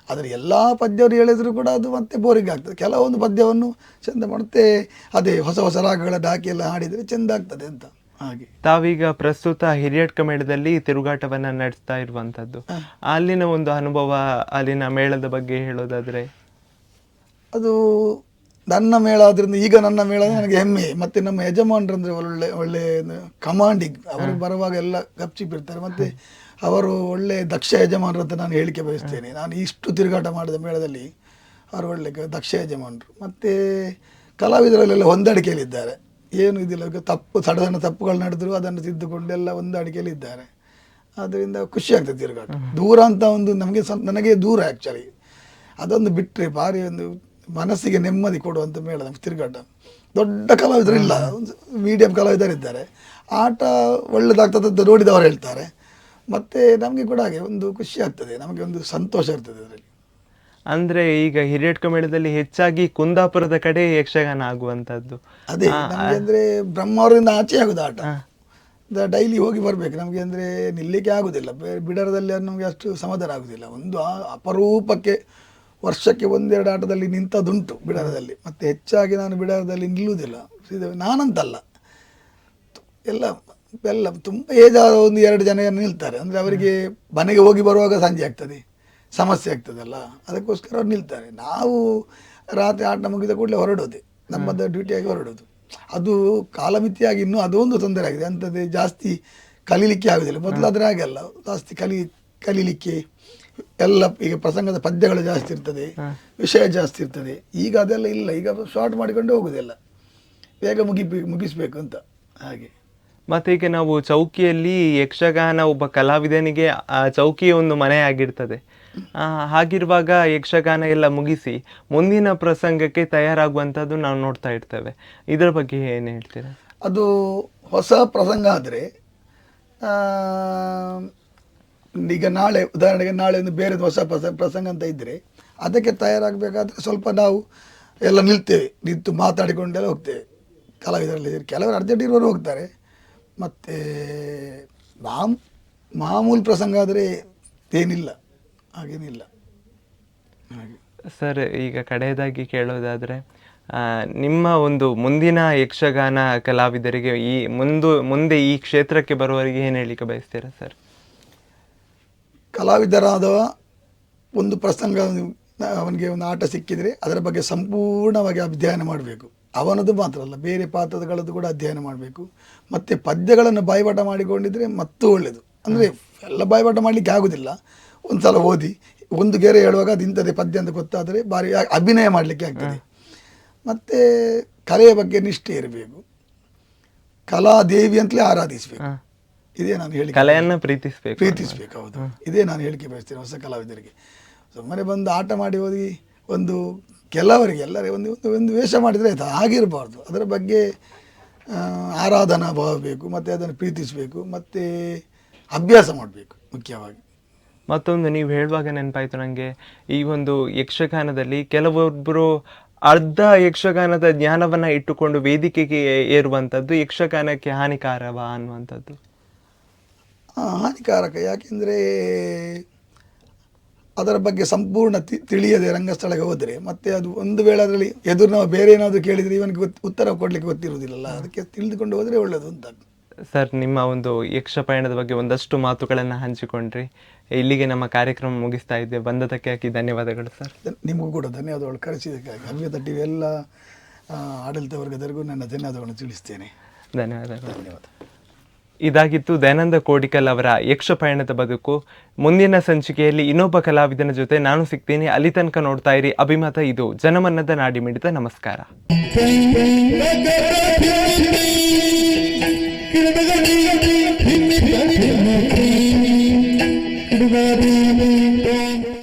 ಆದರೆ ಎಲ್ಲ ಪದ್ಯವರು ಹೇಳಿದ್ರು ಕೂಡ ಅದು ಮತ್ತೆ ಬೋರಿಂಗ್ ಆಗ್ತದೆ. ಕೆಲವೊಂದು ಪದ್ಯವನ್ನು ಚಂದ ಮಾಡುತ್ತೆ. ಅದೇ ಹೊಸ ಹೊಸ ರಾಗಗಳ ಡಾಕಿ ಎಲ್ಲ ಹಾಡಿದರೆ ಚೆಂದ ಆಗ್ತದೆ ಅಂತ. ಹಾಗೆ. ತಾವೀಗ ಪ್ರಸ್ತುತ ಹಿರಿಯಟ್ ಕಮೇಳದಲ್ಲಿ ತಿರುಗಾಟವನ್ನ ನಡೆಸ್ತಾ ಇರುವಂತದ್ದು ಅಲ್ಲಿನ ಒಂದು ಅನುಭವ ಅಲ್ಲಿನ ಮೇಳದ ಬಗ್ಗೆ ಹೇಳೋದಾದ್ರೆ? ಅದು ನನ್ನ ಮೇಳ ಆದ್ರಿಂದ ಈಗ ನನ್ನ ಮೇಳ ನನಗೆ ಹೆಮ್ಮೆ. ಮತ್ತೆ ನಮ್ಮ ಯಜಮಾನರಂದ್ರೆ ಒಳ್ಳೆ ಒಳ್ಳೆ ಕಮಾಂಡಿಂಗ್ ಅವರು ಬರುವಾಗ ಎಲ್ಲ ಗಪ್ಚಿಪ್ ಇರ್ತಾರೆ. ಮತ್ತೆ ಅವರು ಒಳ್ಳೆ ದಕ್ಷ ಯಜಮಾನರು ಅಂತ ನಾನು ಹೇಳಿಕೆ ಬಯಸ್ತೇನೆ. ನಾನು ಇಷ್ಟು ತಿರುಗಾಟ ಮಾಡಿದ ಮೇಳದಲ್ಲಿ ಅವರು ಒಳ್ಳೆ ದಕ್ಷ ಯಜಮಾನರು. ಮತ್ತೆ ಕಲಾವಿದರಲ್ಲೆಲ್ಲ ಹೊಂದಾಣಿಕೆಯಲ್ಲಿದ್ದಾರೆ. ಏನು ಇದಿಲ್ಲ ತಪ್ಪು ಸಣ್ಣ ತಪ್ಪುಗಳು ನಡೆದ್ರು ಅದನ್ನು ತಿದ್ದುಕೊಂಡು ಎಲ್ಲ ಹೊಂದಾಣಿಕೆಯಲ್ಲಿದ್ದಾರೆ ಅದರಿಂದ ಖುಷಿ ಆಗ್ತದೆ ತಿರುಗಾಟ. ದೂರ ಅಂತ ಒಂದು ನಮಗೆ ಸ ನನಗೆ ದೂರ ಆ್ಯಕ್ಚುಲಿ ಅದೊಂದು ಬಿಟ್ಟರೆ ಭಾರಿ ಒಂದು ಮನಸ್ಸಿಗೆ ನೆಮ್ಮದಿ ಕೊಡುವಂಥ ಮೇಳ ನಮ್ಗೆ ತಿರುಗಾಟ. ದೊಡ್ಡ ಕಲಾವಿದರು ಇಲ್ಲ ಒಂದು ಮೀಡಿಯಂ ಕಲಾವಿದರಿದ್ದಾರೆ ಆಟ ಒಳ್ಳೆದಾಗ್ತದೆ ಅಂತ ನೋಡಿದವರು ಹೇಳ್ತಾರೆ. ಮತ್ತು ನಮಗೆ ಕೂಡ ಹಾಗೆ ಒಂದು ಖುಷಿ ಆಗ್ತದೆ ನಮಗೆ ಒಂದು ಸಂತೋಷ ಇರ್ತದೆ ಅದರಲ್ಲಿ. ಅಂದ್ರೆ ಈಗ ಹಿರಿಯಡ್ಕ ಮೇಳದಲ್ಲಿ ಹೆಚ್ಚಾಗಿ ಕುಂದಾಪುರದ ಕಡೆ ಯಕ್ಷಗಾನ ಆಗುವಂತದ್ದು ಅದೇ ನಮಗೆ ಅಂದರೆ ಬ್ರಹ್ಮಾವರದಿಂದ ಆಚೆ ಆಗುದು ಆಟ. ಡೈಲಿ ಹೋಗಿ ಬರಬೇಕು. ನಮಗೆ ಅಂದರೆ ನಿಲ್ಲಕ್ಕೆ ಆಗುದಿಲ್ಲ. ಬಿಡರದಲ್ಲಿ ನಮಗೆ ಅಷ್ಟು ಸಮಾಧಾನ ಆಗುದಿಲ್ಲ ಒಂದು ಅಪರೂಪಕ್ಕೆ ವರ್ಷಕ್ಕೆ ಒಂದೆರಡು ಆಟದಲ್ಲಿ ನಿಂತದುಂಟು ಬಿಡರದಲ್ಲಿ. ಮತ್ತೆ ಹೆಚ್ಚಾಗಿ ನಾನು ಬಿಡರದಲ್ಲಿ ನಿಲ್ಲುವುದಿಲ್ಲ. ನಾನಂತಲ್ಲ. ಎಲ್ಲ ಎಲ್ಲ ತುಂಬ ಏಜಾದ ಒಂದು ಎರಡು ಜನ ನಿಲ್ತಾರೆ. ಅಂದರೆ ಅವರಿಗೆ ಮನೆಗೆ ಹೋಗಿ ಬರುವಾಗ ಸಂಜೆ ಆಗ್ತದೆ. ಸಮಸ್ಯೆ ಆಗ್ತದಲ್ಲ ಅದಕ್ಕೋಸ್ಕರ ಅವ್ರು ನಿಲ್ತಾರೆ. ನಾವು ರಾತ್ರಿ ಆಟ ಮುಗಿದ ಕೂಡಲೇ ಹೊರಡೋದೆ ನಮ್ಮದು ಡ್ಯೂಟಿಯಾಗಿ ಹೊರಡೋದು. ಅದು ಕಾಲಮಿತಿಯಾಗಿ ಇನ್ನೂ ಅದೊಂದು ತೊಂದರೆ ಆಗಿದೆ. ಅಂಥದ್ದೇ ಜಾಸ್ತಿ ಕಲೀಲಿಕ್ಕೆ ಆಗೋದಿಲ್ಲ. ಆದರೆ ಹಾಗೆಲ್ಲ ಜಾಸ್ತಿ ಕಲಿ ಕಲೀಲಿಕ್ಕೆ ಎಲ್ಲ ಈಗ ಪ್ರಸಂಗದ ಪದ್ಯಗಳು ಜಾಸ್ತಿ ಇರ್ತದೆ ವಿಷಯ ಜಾಸ್ತಿ ಇರ್ತದೆ. ಈಗ ಅದೆಲ್ಲ ಇಲ್ಲ. ಈಗ ಶಾರ್ಟ್ ಮಾಡಿಕೊಂಡು ಹೋಗೋದಿಲ್ಲ. ಬೇಗ ಮುಗಿ ಮುಗಿಸ್ಬೇಕು ಅಂತ ಹಾಗೆ. ಮತ್ತೆ ಈಗ ನಾವು ಚೌಕಿಯಲ್ಲಿ ಯಕ್ಷಗಾನ ಒಬ್ಬ ಕಲಾವಿದನಿಗೆ ಆ ಚೌಕಿಯ ಒಂದು ಮನೆ ಆಗಿರ್ತದೆ ಹಾಗಿರುವಾಗ ಯಕ್ಷಗಾನ ಎಲ್ಲ ಮುಗಿಸಿ ಮುಂದಿನ ಪ್ರಸಂಗಕ್ಕೆ ತಯಾರಾಗುವಂಥದ್ದು ನಾವು ನೋಡ್ತಾ ಇರ್ತೇವೆ. ಇದರ ಬಗ್ಗೆ ಏನು ಹೇಳ್ತೀರಾ? ಅದು ಹೊಸ ಪ್ರಸಂಗ ಆದರೆ ಈಗ ನಾಳೆ, ಉದಾಹರಣೆಗೆ ನಾಳೆ ಒಂದು ಬೇರೆ ಹೊಸ ಪ್ರಸ, ಪ್ರಸಂಗ ಅಂತ ಇದ್ದರೆ ಅದಕ್ಕೆ ತಯಾರಾಗಬೇಕಾದ್ರೆ ಸ್ವಲ್ಪ ನಾವು ಎಲ್ಲ ನಿಲ್ತೇವೆ. ನಿಂತು ಮಾತಾಡಿಕೊಂಡೆಲ್ಲ ಹೋಗ್ತೇವೆ. ಕಲಾವಿದರಲ್ಲಿ ಕೆಲವರು ಅರ್ಜೆಂಟ್ ಇರೋರು ಹೋಗ್ತಾರೆ. ಮತ್ತು ಮಾಮ್, ಮಾಮೂಲು ಪ್ರಸಂಗ ಆದರೆ ಏನಿಲ್ಲ. ಹಾಗೇನಿಲ್ಲ. ಹಾಗೆ. ಸರ್ ಈಗ ಕಡೆಯದಾಗಿ ಕೇಳೋದಾದರೆ ನಿಮ್ಮ ಒಂದು ಮುಂದಿನ ಯಕ್ಷಗಾನ ಕಲಾವಿದರಿಗೆ ಈ ಮುಂದು ಮುಂದೆ ಈ ಕ್ಷೇತ್ರಕ್ಕೆ ಬರುವವರಿಗೆ ಏನು ಹೇಳಿಕೆ ಬಯಸ್ತೀರಾ ಸರ್? ಕಲಾವಿದರಾದ ಒಂದು ಪ್ರಸಂಗ ಅವನಿಗೆ ಒಂದು ಆಟ ಸಿಕ್ಕಿದರೆ ಅದರ ಬಗ್ಗೆ ಸಂಪೂರ್ಣವಾಗಿ ಅಧ್ಯಯನ ಮಾಡಬೇಕು. ಅವನದು ಮಾತ್ರ ಅಲ್ಲ ಬೇರೆ ಪಾತ್ರಗಳದ್ದು ಕೂಡ ಅಧ್ಯಯನ ಮಾಡಬೇಕು. ಮತ್ತು ಪದ್ಯಗಳನ್ನು ಬಾಯ್ಪಾಠ ಮಾಡಿಕೊಂಡಿದ್ರೆ ಮತ್ತೂ ಒಳ್ಳೆಯದು ಅಂದರೆ ಎಲ್ಲ ಬಾಯ್ಪಾಠ ಮಾಡಲಿಕ್ಕೆ ಆಗೋದಿಲ್ಲ. ಒಂದು ಸಲ ಓದಿ ಒಂದು ಗೆರೆ ಹೇಳುವಾಗ ಅದು ಇಂಥದ್ದೇ ಪದ್ಯ ಅಂತ ಗೊತ್ತಾದರೆ ಭಾರಿ ಅಭಿನಯ ಮಾಡಲಿಕ್ಕೆ ಆಗ್ತದೆ. ಮತ್ತು ಕಲೆಯ ಬಗ್ಗೆ ನಿಷ್ಠೆ ಇರಬೇಕು. ಕಲಾದೇವಿ ಅಂತಲೇ ಆರಾಧಿಸಬೇಕು. ಇದೇ ನಾನು ಹೇಳಿ ಕಲೆಯನ್ನು ಪ್ರೀತಿಸಬೇಕು ಪ್ರೀತಿಸಬೇಕು ಹೌದು. ಇದೇ ನಾನು ಹೇಳಿಕೆ ಬಯಸ್ತೇನೆ ಹೊಸ ಕಲಾವಿದರಿಗೆ. ಸುಮ್ಮನೆ ಬಂದು ಆಟ ಮಾಡಿ ಹೋಗಿ ಒಂದು ಕೆಲವರಿಗೆ ಎಲ್ಲರೇ ಒಂದು ಒಂದು ಒಂದು ವೇಷ ಮಾಡಿದರೆ ಆಯ್ತು ಆಗಿರಬಾರ್ದು ಅದರ ಬಗ್ಗೆ ಆರಾಧನಾ ಭಾವ ಬೇಕು ಮತ್ತು ಅದನ್ನು ಪ್ರೀತಿಸಬೇಕು ಮತ್ತು ಅಭ್ಯಾಸ ಮಾಡಬೇಕು ಮುಖ್ಯವಾಗಿ. ಮತ್ತೊಂದು ನೀವು ಹೇಳುವಾಗ ನೆನಪಾಯಿತು ನನಗೆ ಈ ಒಂದು ಯಕ್ಷಗಾನದಲ್ಲಿ ಕೆಲವೊಬ್ಬರು ಅರ್ಧ ಯಕ್ಷಗಾನದ ಜ್ಞಾನವನ್ನು ಇಟ್ಟುಕೊಂಡು ವೇದಿಕೆಗೆ ಏರುವಂಥದ್ದು ಯಕ್ಷಗಾನಕ್ಕೆ ಹಾನಿಕಾರವಾ ಅನ್ನುವಂಥದ್ದು. ಹಾನಿಕಾರಕ. ಯಾಕೆಂದರೆ ಅದರ ಬಗ್ಗೆ ಸಂಪೂರ್ಣ ತಿಳಿಯದೆ ರಂಗಸ್ಥಳಕ್ಕೆ ಹೋದರೆ. ಮತ್ತೆ ಅದು ಒಂದು ವೇಳೆ ಅದರಲ್ಲಿ ಎದುರು ನಾವು ಬೇರೆ ಏನಾದರೂ ಕೇಳಿದರೆ ಇವನಿಗೆ ಗೊತ್ತು ಉತ್ತರ ಕೊಡಲಿಕ್ಕೆ ಗೊತ್ತಿರುವುದಿಲ್ಲಲ್ಲ. ಅದಕ್ಕೆ ತಿಳಿದುಕೊಂಡು ಹೋದರೆ ಒಳ್ಳೆಯದು ಅಂತ. ಸರ್ ನಿಮ್ಮ ಒಂದು ಯಕ್ಷ ಪಯಣದ ಬಗ್ಗೆ ಒಂದಷ್ಟು ಮಾತುಗಳನ್ನು ಹಂಚಿಕೊಂಡ್ರಿ. ಇಲ್ಲಿಗೆ ನಮ್ಮ ಕಾರ್ಯಕ್ರಮ ಮುಗಿಸ್ತಾ ಇದ್ದೆ. ಬಂದದಕ್ಕೆ ಹಾಕಿ ಧನ್ಯವಾದಗಳು ಸರ್. ನಿಮಗೂ ಕೂಡ ಧನ್ಯವಾದಗಳು. ಕರೆಸಿದ್ದಕ್ಕಾಗಿ ಹವ್ಯ ಟಿ ವಿ ಎಲ್ಲ ಆಡಳಿತ ವರ್ಗದವರೆಗೂ ನನ್ನ ಧನ್ಯವಾದಗಳನ್ನು ತಿಳಿಸ್ತೇನೆ. ಧನ್ಯವಾದಗಳು. ಧನ್ಯವಾದ. ಇದಾಗಿತ್ತು ದಯಾನಂದ ಕೋಡಿಕಲ್ ಅವರ ಯಕ್ಷ ಪಯಣದ ಬದುಕು. ಮುಂದಿನ ಸಂಚಿಕೆಯಲ್ಲಿ ಇನ್ನೊಬ್ಬ ಕಲಾವಿದನ ಜೊತೆ ನಾನು ಸಿಗ್ತೀನಿ. ಅಲ್ಲಿ ತನಕ ನೋಡ್ತಾ ಇರಿ. ಅಭಿಮತ ಇದು. ಜನಮನ್ನದ ನಾಡಿ ಮಿಡಿತ. ನಮಸ್ಕಾರ. ಕಿಡುಗರಿ